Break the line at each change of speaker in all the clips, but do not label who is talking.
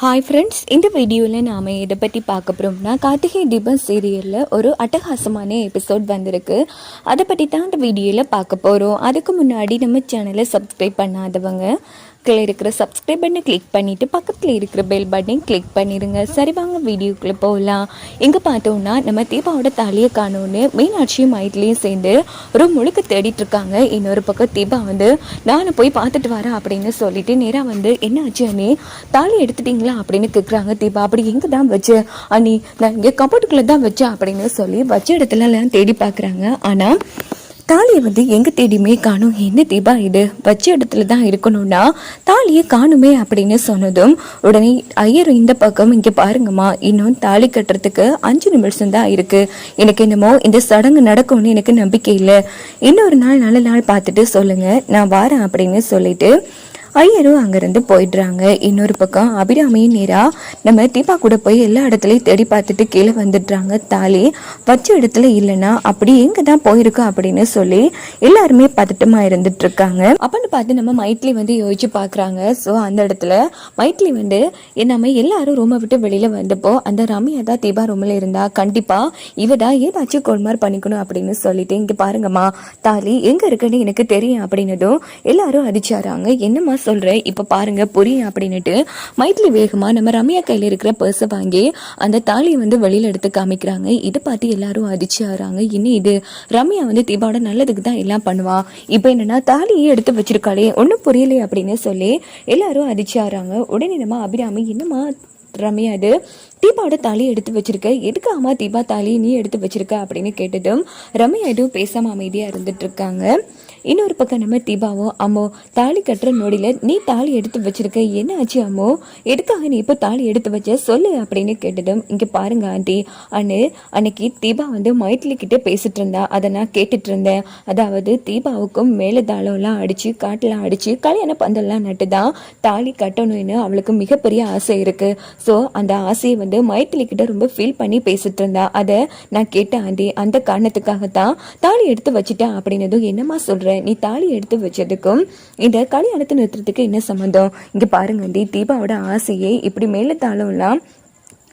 Hi friends இந்த வீடியோவில் நாம் இதை பற்றி பார்க்க போகிறோம்னா கார்த்திகை தீபம் சீரியலில் ஒரு அட்டகாசமான எபிசோட் வந்திருக்கு. அதை பற்றி தான் இந்த வீடியோவில் பார்க்க போகிறோம் அதுக்கு முன்னாடி நம்ம சேனலை சப்ஸ்கிரைப் பண்ணாதவங்க பக்கத்தில் இருக்கிற சப்ஸ்கிரைப் பண்ணி கிளிக் பண்ணிவிட்டு பக்கத்தில் இருக்கிற பெல் பட்டன் கிளிக் பண்ணிடுங்க சரி வாங்க வீடியோக்குள்ளே போகலாம். எங்கே பார்த்தோம்னா நம்ம தீபாவோட தாலியை காணோன்னு மீனாட்சியும் மைட்லேயும் சேர்ந்து ஒரு முழுக்க தேடிட்டு இருக்காங்க. இன்னொரு பக்கம் தீபா வந்து நானும் போய் பார்த்துட்டு வரேன் அப்படின்னு சொல்லிட்டு நேராக வந்து என்ன ஆச்சு தாலி எடுத்துட்டீங்களா? அப்படின்னு கேட்குறாங்க தீபா. அப்படி எங்கே தான் வச்சு? அண்ணி நான் இங்கே கபோர்டுக்குள்ளே தான் வச்சேன் அப்படின்னு சொல்லி வச்ச இடத்துல எல்லாம் தேடி பார்க்குறாங்க ஆனால் தாலியை வந்து எங்கே தேடியுமே காணும். என்ன தீபா இது? வச்ச இடத்துல தான் இருக்கணும்னா தாலியை காணுமே அப்படின்னு சொன்னதும் உடனே ஐயர் இந்த பக்கம் இங்கே பாருங்கம்மா இன்னும் தாலி கட்டுறதுக்கு அஞ்சு நிமிஷம் தான் இருக்குது எனக்கு என்னமோ இந்த சடங்கு நடக்கும்னு எனக்கு நம்பிக்கை இல்லை. இன்னொரு நாள் நல்ல நாள் பார்த்துட்டு சொல்லுங்கள் நான் வாரேன் அப்படின்னு சொல்லிட்டு ஐயரும் அங்கேருந்து போயிடுறாங்க. இன்னொரு பக்கம் அபிராமியும் நேரா நம்ம தீபா கூட போய் எல்லா இடத்துலையும் தேடி பார்த்துட்டு கீழே வந்துடுறாங்க. தாலி வச்ச இடத்துல இல்லைன்னா அப்படி எங்கே தான் போயிருக்கா அப்படின்னு சொல்லி எல்லாருமே பதட்டமாக இருந்துட்டு இருக்காங்க அப்படின்னு பார்த்து நம்ம மைட்லி வந்து யோசிச்சு பார்க்குறாங்க. ஸோ அந்த இடத்துல மைட்லி வந்து நம்ம எல்லாரும் ரூமை விட்டு வெளியில் வந்தப்போ அந்த ரம்யா தான் தீபா ரூமில் இருந்தா. கண்டிப்பாக இவ தான் ஏதாச்சும் கொள்மார் பண்ணிக்கணும் அப்படின்னு சொல்லிட்டு இங்கே பாருங்கம்மா தாலி எங்கே இருக்குன்னு எனக்கு தெரியும் அப்படின்னதும் எல்லாரும் அடிச்சாராங்க என்னம்மா சொல்கிறேன் இப்போ பாருங்க புரியும் அப்படின்னுட்டு மைத்திலி வேகமாக நம்ம ரம்யா கையில் இருக்கிற பர்ஸை வாங்கி அந்த தாலியை வந்து வெளியில் எடுத்து காமிக்கிறாங்க. இதை பார்த்து எல்லாரும் அதிர்ச்சி ஆகிறாங்க. இன்னும் இது? ரம்யா வந்து தீபாவோட நல்லதுக்கு தான் எல்லாம் பண்ணுவா. இப்போ என்னன்னா தாலியை எடுத்து வச்சிருக்காளே ஒன்றும் புரியலையே அப்படின்னு சொல்லி எல்லாரும் அதிர்ச்சியாகிறாங்க உடனே நம்ம அபிராமி என்னம்மா ரம்யா இது? தீபாவோட தாலி எடுத்து வச்சிருக்க. எதுக்கு அம்மா தீபா தாலி நீ எடுத்து வச்சிருக்க அப்படின்னு கேட்டதும் ரம்யா எதுவும் பேசாமல் அமைதியாக இருந்துட்டு இருக்காங்க. இன்னொரு பக்கம் நம்ம தீபாவோ அம்மோ தாலி கட்டுற நொடியில் நீ தாலி எடுத்து வச்சிருக்க. என்ன ஆச்சு அம்மோ? எதுக்காக நீ இப்போ தாலி எடுத்து வச்ச? சொல்லு அப்படின்னு கேட்டதும் இங்கே பாருங்க ஆண்டி. அண்ணு அன்னைக்கு தீபா வந்து மைத்லி கிட்டே பேசிட்டு இருந்தா. அதை நான் கேட்டுட்டு இருந்தேன். அதாவது தீபாவுக்கும் மேலே தாளம்லாம் அடிச்சு காட்டெலாம் அடிச்சு கல்யாண பந்தல்லாம் நட்டு தான் தாலி கட்டணும்னு அவளுக்கு மிகப்பெரிய ஆசை இருக்குது ஸோ அந்த ஆசையை வந்து மைத்திலி கிட்ட ரொம்ப ஃபீல் பண்ணி பேசிட்டு இருந்தா. அதை நான் கேட்டேன் ஆண்டி. அந்த காரணத்துக்காக தான் தாலி எடுத்து வச்சிட்டேன் அப்படின்னதும் என்னம்மா சொல்கிறேன் சொல்ற நீ தாலி எடுத்து வச்சதுக்கும் இந்த கல்யாணத்தை நிறுத்துறதுக்கு என்ன சம்மந்தம்? இங்க பாருங்க ஆண்டி தீபாவோட ஆசையை இப்படி மேல தாளம்லாம்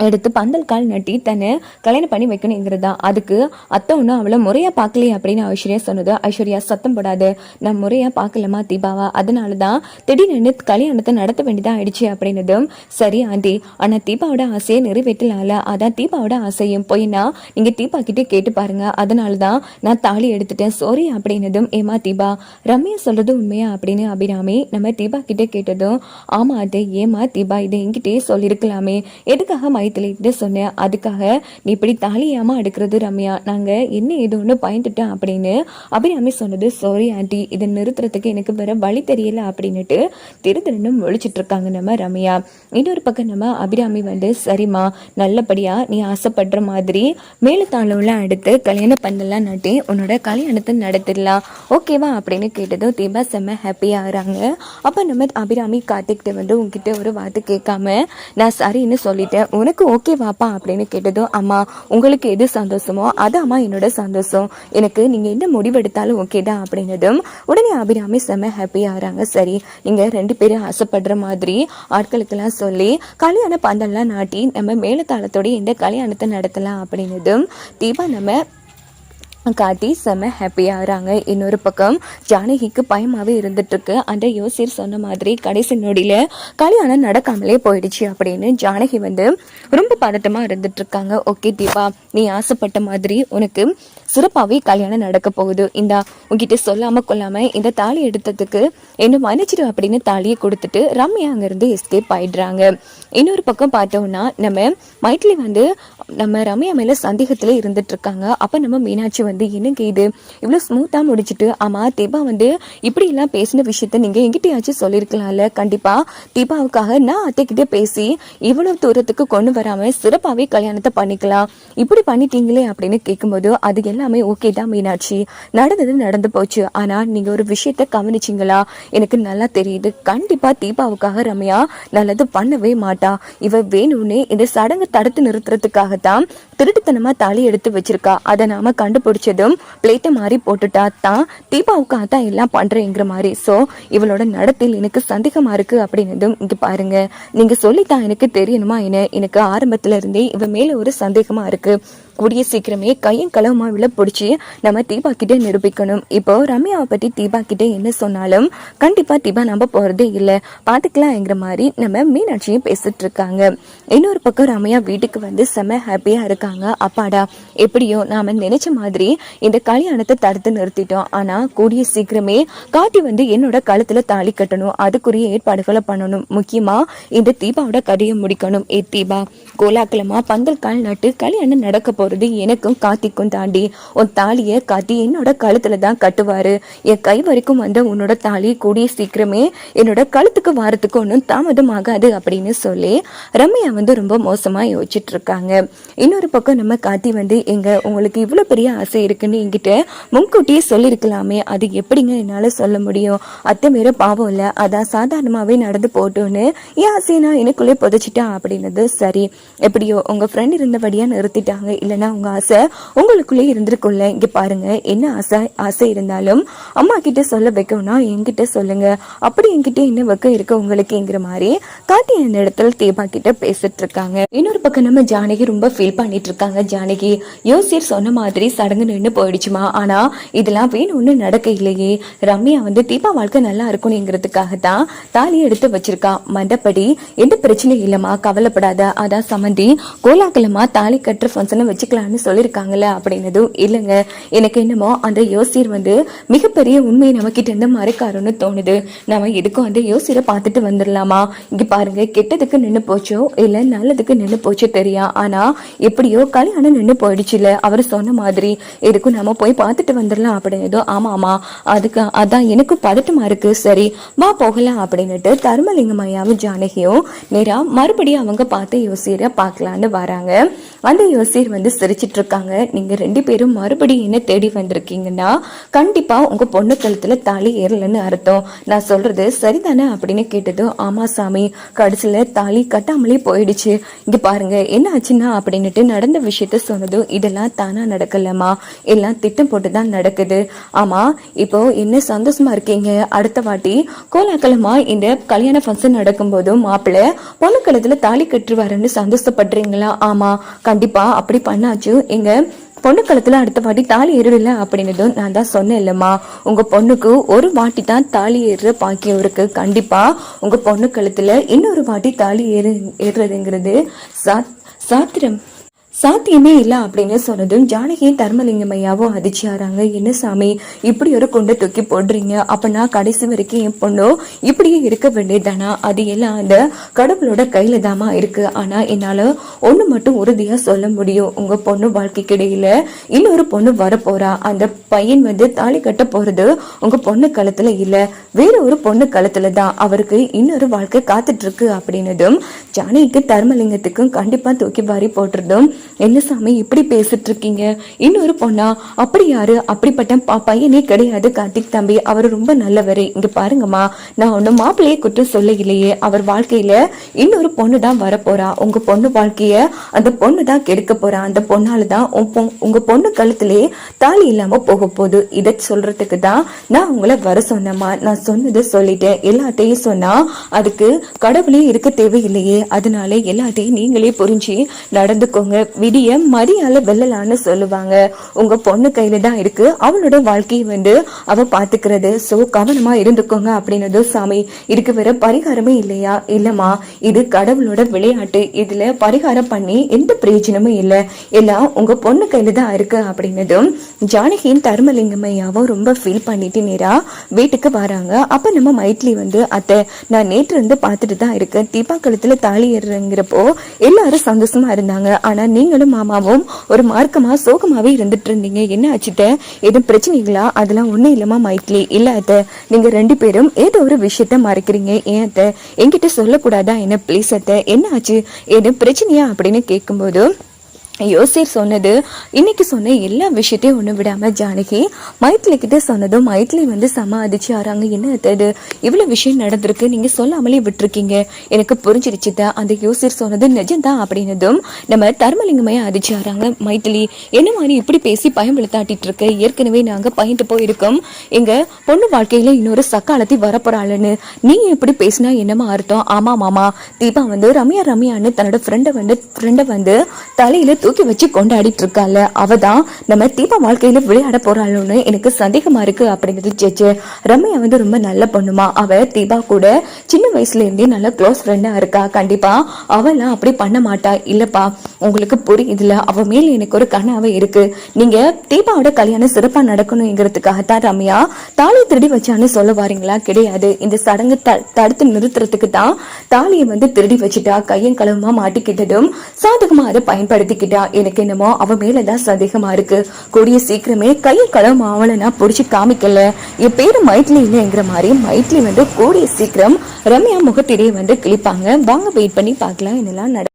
எடுத்து பந்தல் கால் நட்டி தன்னை கல்யாணம் பண்ணி வைக்கணுங்கிறது? தான் அதுக்கு அத்தை ஒன்றும் அவளை முறையாக பார்க்கலையே அப்படின்னு ஐஸ்வர்யா சொன்னது. ஐஸ்வர்யா சத்தம் போடாது. நான் முறையாக பார்க்கலமா தீபாவா. அதனால தான் திடீர்னு கல்யாணத்தை நடத்த வேண்டியதாக ஆயிடுச்சு அப்படின்னதும் சரி ஆண்டி. ஆனால் தீபாவோட ஆசையை நிறைவேற்றலாம்ல. அதான் தீபாவோட ஆசையும் போயினா நீங்கள் தீபா கிட்டே கேட்டு பாருங்க. அதனால தான் நான் தாலி எடுத்துட்டேன். சாரி அப்படின்னதும் ஏமா தீபா ரம்யா சொல்கிறது உண்மையா? அப்படின்னு அபிராமி நம்ம தீபா கிட்டே கேட்டதும் ஆமா அது ஏமா தீபா இதை என்கிட்டயே சொல்லியிருக்கலாமே. எதுக்காக மை கிட்ட சொன்னேன் அதுக்காக நீ இப்படி தாலியாம எடுக்கிறது ரம்யா நாங்கள் என்ன ஏதோ ஒன்று பயந்துட்டோம் அப்படின்னு அபிராமி சொன்னது சாரி ஆண்டி இதை நிறுத்துறதுக்கு எனக்கு வேற வழி தெரியல அப்படின்னுட்டு திரு திருன்னு முழிச்சிட்டு இருக்காங்க நம்ம ரம்யா. இன்னொரு பக்கம் நம்ம அபிராமி வந்து சரிம்மா நல்லபடியாக நீ ஆசைப்படுற மாதிரி மேலத்தாளம்லாம் எடுத்து கல்யாணம் பண்ணலாம் நட்டி உன்னோட கல்யாணத்தை நடத்திடலாம். ஓகேவா? அப்படின்னு கேட்டதும் தீபா செம்ம ஹாப்பியாக ஆகிறாங்க. அப்போ நம்ம அபிராமி கார்த்திக்கிட்ட வந்து உங்ககிட்ட ஒரு வார்த்தை கேட்காம நான் சரின்னு சொல்லிட்டேன். உனக்கு ஓகேவாப்பா அப்படின்னு கேட்டதும் அம்மா உங்களுக்கு எது சந்தோஷமோ அது அம்மா என்னோட சந்தோஷம். எனக்கு நீங்கள் என்ன முடிவெடுத்தாலும் ஓகே தான் அப்படின்னதும் உடனே அபிராமி செம்ம ஹாப்பியாக ஆகிறாங்க. சரி நீங்கள் ரெண்டு பேரும் ஆசைப்படுற மாதிரி ஆட்களுக்கெல்லாம் சொல்லி கல்யாண பந்தல்லாம் நாட்டி நம்ம மேலத்தாளத்தோட இந்த கல்யாணத்தை நடத்தலாம் அப்படின்னதும் தீபா நம்ம காட்டி செம்ம ஹாப்பியாகிறாங்க இன்னொரு பக்கம் ஜானகிக்கு பயமாகவே இருந்துட்டுருக்கு. அந்த யோசியர் சொன்ன மாதிரி கடைசி நொடியில் கல்யாணம் நடக்காமலே போயிடுச்சு அப்படின்னு ஜானகி வந்து ரொம்ப பதட்டமாக இருந்துட்டுருக்காங்க. ஓகே தீபா நீ ஆசைப்பட்ட மாதிரி உனக்கு சிறப்பாகவே கல்யாணம் நடக்க போகுது. இந்த உங்ககிட்ட சொல்லாமல் கொள்ளாமல் இந்த தாலி எடுத்ததுக்கு என்ன மன்னிச்சிடு அப்படின்னு தாலியை கொடுத்துட்டு ரம்யா அங்கேருந்து எஸ்கேப் ஆயிடுறாங்க. இன்னொரு பக்கம் பார்த்தோம்னா நம்ம மைட்லி வந்து நம்ம ரம்யா மேலே சந்தேகத்தில் இருந்துட்டுருக்காங்க. அப்போ நம்ம மீனாட்சி வந்து என்னங்க இது இவ்வளோ ஸ்மூத்தாக முடிச்சுட்டு ஆமாம் தீபா வந்து இப்படிலாம் பேசின விஷயத்த நீங்கள் எங்கிட்டயாச்சும் சொல்லியிருக்கலாம்ல கண்டிப்பாக தீபாவுக்காக நான் அத்தைக்கிட்டே பேசி இவ்வளோ தூரத்துக்கு கொண்டு வராமல் சிறப்பாகவே கல்யாணத்தை பண்ணிக்கலாம். இப்படி பண்ணிட்டீங்களே அப்படின்னு கேட்கும்போது அது எல்லாமே ஓகே தான் மீனாட்சி. நடந்தது நடந்து போச்சு. ஆனா நீங்க ஒரு விஷயத்த கவனிச்சிங்களா? எனக்கு நல்லா தெரியுது. கண்டிப்பா தீபாவுக்காக ரம்யா நல்லது பண்ணவே மாட்டா. இவ வேணும்னே இந்த சடங்கு தடுத்து நிறுத்துறதுக்காக தான் திருட்டுத்தனமா தாலி எடுத்து வச்சிருக்கா. அதை நாம முடிச்சதும் பிளேட்டை மாதிரி போட்டுட்டா தான் தீபாவுக்காக தான் எல்லாம் பண்றேங்கிற மாதிரி. சோ இவளோட நடத்தில் எனக்கு சந்தேகமா இருக்கு அப்படின்னதும் இங்க பாருங்க. நீங்க சொல்லித்தான் எனக்கு தெரியணுமா என்ன? எனக்கு ஆரம்பத்துல இருந்தே இவ மேல ஒரு சந்தேகமா இருக்கு. கூடிய சீக்கிரமே கையும் களவுமாவில் பிடிச்சி நம்ம தீபா கிட்டே நிரூபிக்கணும். இப்போ ரம்யாவை பற்றி தீபா கிட்டே என்ன சொன்னாலும் கண்டிப்பாக தீபா நம்ப போகிறதே இல்லை. பார்த்துக்கலாங்கிற மாதிரி நம்ம மீனாட்சியும் பேசிட்டு இருக்காங்க. இன்னொரு பக்கம் ரம்யா வீட்டுக்கு வந்து செம ஹாப்பியாக இருக்காங்க. அப்பாடா எப்படியோ நாம் நினைச்ச மாதிரி இந்த கல்யாணத்தை தடுத்து நிறுத்திட்டோம். ஆனால் கூடிய சீக்கிரமே காட்டி வந்து என்னோட கழுத்தில் தாலி கட்டணும். அதுக்குரிய ஏற்பாடுகளை பண்ணணும். முக்கியமாக இந்த தீபாவோட கதையை முடிக்கணும். ஏ தீபா கோலாக்கலமாக பந்தல் கால் நட்டு கல்யாணம் நடக்க போகிறது எனக்கும் காத்திக்கும் தாண்டி உன் தாலியை காத்தி என்னோட கழுத்துல தான் கட்டுவாரு. என் கை வரைக்கும் வந்த உன்னோட தாலி கூடிய சீக்கிரமே என்னோட கழுத்துக்கு வாரத்துக்கு ஒன்றும் தாமதம் ஆகாது அப்படின்னு சொல்லி ரம்யா வந்து ரொம்ப மோசமா யோசிச்சுட்டு இருக்காங்க இன்னொரு பக்கம் நம்ம காத்தி வந்து எங்க உங்களுக்கு இவ்வளவு பெரிய ஆசை இருக்குன்னு என்கிட்ட முன்கூட்டியே சொல்லியிருக்கலாமே. அது எப்படிங்க என்னால் சொல்ல முடியும்? அத்தை மேல பாவம் இல்லை. அதான் சாதாரணமாகவே நடந்து போட்டோன்னு என் ஆசையை நான் எனக்குள்ளே புதைச்சிட்டேன் அப்படின்னது சரி. எப்படியோ உங்க ஃப்ரெண்ட் இருந்தபடியாக நிறுத்திட்டாங்க. இல்லை இல்லைன்னா உங்கள் ஆசை. உங்களுக்குள்ளே இருந்திருக்கும்ல இங்கே பாருங்கள் என்ன ஆசை? ஆசை இருந்தாலும் அம்மா கிட்ட சொல்ல வைக்கணும்னா என்கிட்ட சொல்லுங்கள் அப்படி என்கிட்ட என்ன வைக்க இருக்கு உங்களுக்குங்கிற மாதிரி காத்தி அந்த இடத்துல தேபா கிட்ட பேசிட்டு இருக்காங்க இன்னொரு பக்கம் நம்ம ஜானகி ரொம்ப ஃபீல் பண்ணிட்டு இருக்காங்க ஜானகி யோசியர் சொன்ன மாதிரி சடங்கு நின்று போயிடுச்சுமா? ஆனால் இதெல்லாம் வேணும்னு நடக்க இல்லையே. ரம்யா வந்து தீபா வாழ்க்கை நல்லா இருக்கணுங்கிறதுக்காக தான் தாலி எடுத்து வச்சிருக்கா. மண்டப்படி எந்த பிரச்சனையும் இல்லைம்மா. கவலைப்படாத. அதான் சம்மந்தி கோலாகலமா தாலி கட்டுற ஃபங்க்ஷனை வச்சு வச்சுக்கலாம்னு சொல்லியிருக்காங்கல்ல அப்படின்னதும் இல்லைங்க. எனக்கு என்னமோ அந்த யோசியர் வந்து மிகப்பெரிய உண்மையை நம்ம இருந்து மறைக்காருன்னு தோணுது. நம்ம எதுக்கும் அந்த யோசியரை பார்த்துட்டு வந்துடலாமா? இங்கே பாருங்க கெட்டதுக்கு நின்று போச்சோ? இல்ல நல்லதுக்கு நின்று போச்சோ தெரியா? ஆனால் எப்படியோ கல்யாணம் நின்று போயிடுச்சுல அவர் சொன்ன மாதிரி. எதுக்கும் நம்ம போய் பார்த்துட்டு வந்துடலாம் அப்படின்னதும் ஆமா ஆமா அதுக்கு அதான் எனக்கும் பதட்டமா இருக்கு. சரி வா போகலாம் அப்படின்னுட்டு தர்மலிங்கம் ஐயாவும் ஜானகியும் நேராக மறுபடியும் அவங்க பார்த்து யோசியரை பார்க்கலான்னு வராங்க. அந்த யோசியர் வந்து சிரிச்சிட்டு இருக்காங்க நீங்க ரெண்டு பேரும் மறுபடியும் என்ன தேடி வந்திருக்கீங்கன்னா கண்டிப்பா உங்க பொண்ணு கழுத்துல தாலி ஏறலன்னு அர்த்தம். நான் சொல்றது சரிதானே அப்படின்னு கேட்டதும் ஆமா சாமி கடைசியில தாலி கட்டாமலே போயிடுச்சு. இங்க பாருங்க என்ன ஆச்சுன்னா அப்படின்னுட்டு நடந்த விஷயத்த சொன்னதும் இதெல்லாம் தானா நடக்கலம்மா. எல்லாம் திட்டம் போட்டு தான் நடக்குது. ஆமா இப்போ என்ன சந்தோஷமா இருக்கீங்க? அடுத்த வாட்டி கோலாகலமா இந்த கல்யாண ஃபங்க்ஷன் நடக்கும்போதும் மாப்பிள்ளை பொண்ணு கழுத்துல தாலி கட்டுருவாருன்னு சந்தோஷப்படுறீங்களா? ஆமா கண்டிப்பா அப்படி பண்ணாச்சு எங்க பொண்ணு கழுத்துல அடுத்த வாட்டி தாலி ஏறல அப்படின்னதும் நான் தான் சொன்னேன் இல்லம்மா உங்க பொண்ணுக்கு ஒரு வாட்டி தான் தாலி ஏறுற பாக்கியம் இருக்கு. கண்டிப்பா உங்க பொண்ணு கழுத்துல இன்னொரு வாட்டி தாலி ஏறு ஏறுறதுங்கிறது சாத் சாத்திரம். சாத்தியமே இல்லை அப்படின்னு சொன்னதும் ஜானகியும் தர்மலிங்கமையாவும் அதிர்ச்சியாராங்க என்ன சாமி இப்படி ஒரு கொண்டை தூக்கி போடுறீங்க. அப்பனா கடைசி வரைக்கும் என் பொண்ணோ இப்படியே இருக்க வேண்டியதானா அது எல்லாம் அந்த கடவுளோட கையில தாமா இருக்கு. ஆனா என்னால ஒன்று மட்டும் உறுதியா சொல்ல முடியும். உங்க பொண்ணு வாழ்க்கைக்கு இடையில இன்னொரு பொண்ணு வரப்போறா. அந்த பையன் வந்து தாலி கட்ட போறது உங்க பொண்ணு களத்தில் இல்ல. வேற ஒரு பொண்ணு களத்தில் தான். அவருக்கு இன்னொரு வாழ்க்கை காத்துட்டு இருக்கு அப்படின்னதும் ஜானகிக்கு தர்மலிங்கத்துக்கும் கண்டிப்பா தூக்கி வாரி போட்டுறதும் என்ன சாமி இப்படி பேசிட்டு இருக்கீங்க இன்னொரு பொண்ணா அப்படி யாரு? அப்படிப்பட்ட பையனே கிடையாது கார்த்திக் தம்பி. அவர் ரொம்ப நல்லவர். இங்க பாருங்கம்மா. நான் ஒன்னும் மாப்பிள்ளையே குற்றம் சொல்ல இல்லையே அவர் வாழ்க்கையில இன்னொரு பொண்ணு தான் வரப்போறா. உங்க பொண்ணு வாழ்க்கைய அந்த பொண்ணு தான் கெடுக்க போறா. அந்த பொண்ணால தான் உங்க பொண்ணு கழுத்திலே தாலி இல்லாம போக போகுது. இதை சொல்றதுக்கு தான் நான் உங்களை வர சொன்னேம்மா. நான் சொன்னதை சொல்லிட்டேன். எல்லாத்தையும் சொன்னா அதுக்கு கடவுளே இருக்க தேவையில்லையே. அதனால எல்லாத்தையும் நீங்களே புரிஞ்சு நடந்துக்கோங்க. விடிய மதியால வெல்லலான்னு சொல்லுவாங்க. உங்க பொண்ணு கையில தான் இருக்கு. அவளோட வாழ்க்கையை வந்து அவ பாத்துக்கிறது. சோ கவனமா இருந்துக்கோங்க அப்படின்னது சாமி இதுக்கு வேற பரிகாரமே இல்லையா? இல்லம்மா இது கடவுளோட விளையாட்டு. இதுல பரிகாரம் பண்ணி எந்த பிரயோஜனமும் இல்லை. எல்லாம் உங்க பொண்ணு கையில தான் இருக்கு அப்படின்னதும் ஜானகியின் தர்மலிங்கமையாவும் ரொம்ப ஃபீல் பண்ணிட்டு நேரா வீட்டுக்கு வராங்க. அப்ப நம்ம மைட்லி வந்து அத்தை நான் நேற்று இருந்து பார்த்துட்டு தான் இருக்கேன். தீபா கழுத்துல தாலி ஏறுறங்கிறப்போ எல்லாரும் சந்தோஷமா இருந்தாங்க. ஆனா நீங்களும் மாமாவும் ஒரு மார்க்கமா சோகமாவே இருந்துட்டு இருந்தீங்க. என்ன ஆச்சுட்ட? எதுவும் பிரச்சனைகளா அதெல்லாம் ஒண்ணும் இல்லமா மைக்லி இல்ல அத்தை. நீங்க ரெண்டு பேரும் ஏதோ ஒரு விஷயத்த மறைக்கிறீங்க. ஏன் அத்தை? என்கிட்ட சொல்லக்கூடாதா? என்ன ப்ளீஸ் அத்தை. என்ன ஆச்சு? எதுவும் பிரச்சனையா அப்படின்னு கேட்கும்போது யோசிர் சொன்னது இன்னைக்கு சொன்ன எல்லா விஷயத்தையும் ஒன்று விடாமல் ஜானகி மைத்திலி கிட்ட சொன்னதும் மைத்திலி வந்து சமாளிச்சு ஆறாங்க. என்ன அது இவ்வளோ விஷயம் நடந்திருக்கு. நீங்கள் சொல்லாமலே விட்டுருக்கீங்க. எனக்கு புரிஞ்சிருச்சு தான் அந்த யோசிர் சொன்னது நிஜம்தான் அப்படின்னதும் நம்ம தர்மலிங்கமையா அதிர்ச்சி ஆறாங்க. மைத்திலி என்ன மாதிரி இப்படி பேசி பயம் விழுத்தாட்டிட்டு இருக்க? ஏற்கனவே நாங்கள் பயந்து போயிருக்கோம். எங்கள் பொண்ணு வாழ்க்கையில் இன்னொரு சக்காலத்தி வரப்போறாளுன்னு நீங்கள் இப்படி பேசினா என்னமா அர்த்தம்? ஆமாம் மாமா. தீபா வந்து ரம்யா ரம்யான்னு தன்னோட ஃப்ரெண்டை வந்து ஃப்ரெண்டை வந்து தலையில் தூக்கி வச்சு கொண்டாடிட்டு இருக்கால அவ தான் நம்ம தீபா வாழ்க்கையில விளையாட போறாளோன்னு எனக்கு சந்தேகமா இருக்கு அப்படிங்கிறது ஜெஜு. ரம்யா வந்து ரொம்ப நல்ல பொண்ணுமா. அவ தீபா கூட சின்ன வயசுல இருந்தே நல்ல க்ளோஸ் ஃப்ரெண்டா இருக்கா. கண்டிப்பா அவெல்லாம் அப்படி பண்ண மாட்டா. இல்லப்பா உங்களுக்கு புரியுதுல? அவ மேல எனக்கு ஒரு கனவு இருக்கு. நீங்க தீபாவோட கல்யாணம் சிறப்பா நடக்கணுங்கிறதுக்காக தான் ரம்யா தாலி திருடி வச்சான்னு சொல்ல வாரீங்களா? கிடையாது. இந்த சடங்கு த- தடுத்து நிறுத்துறதுக்கு தான் தாலியை வந்து திருடி வச்சுட்டா கையும் களவுமா மாட்டிக்கிட்டதும் சாதகமா அதை பயன்படுத்திக்கிட்டா. எனக்கு என்னமோ அவ மேலதான் சந்தேகமா இருக்கு. கூடிய சீக்கிரமே கையும் களவும் அவளை நான் புடிச்சு காமிக்கல. என் பேரு மைட்லி இல்லைங்கிற மாதிரி மைட்லி வந்து கூடிய சீக்கிரம் ரம்யா முகத்திரையை வந்து கிழிப்பாங்க. வாங்க வெயிட் பண்ணி பார்க்கலாம். என்னெல்லாம் நட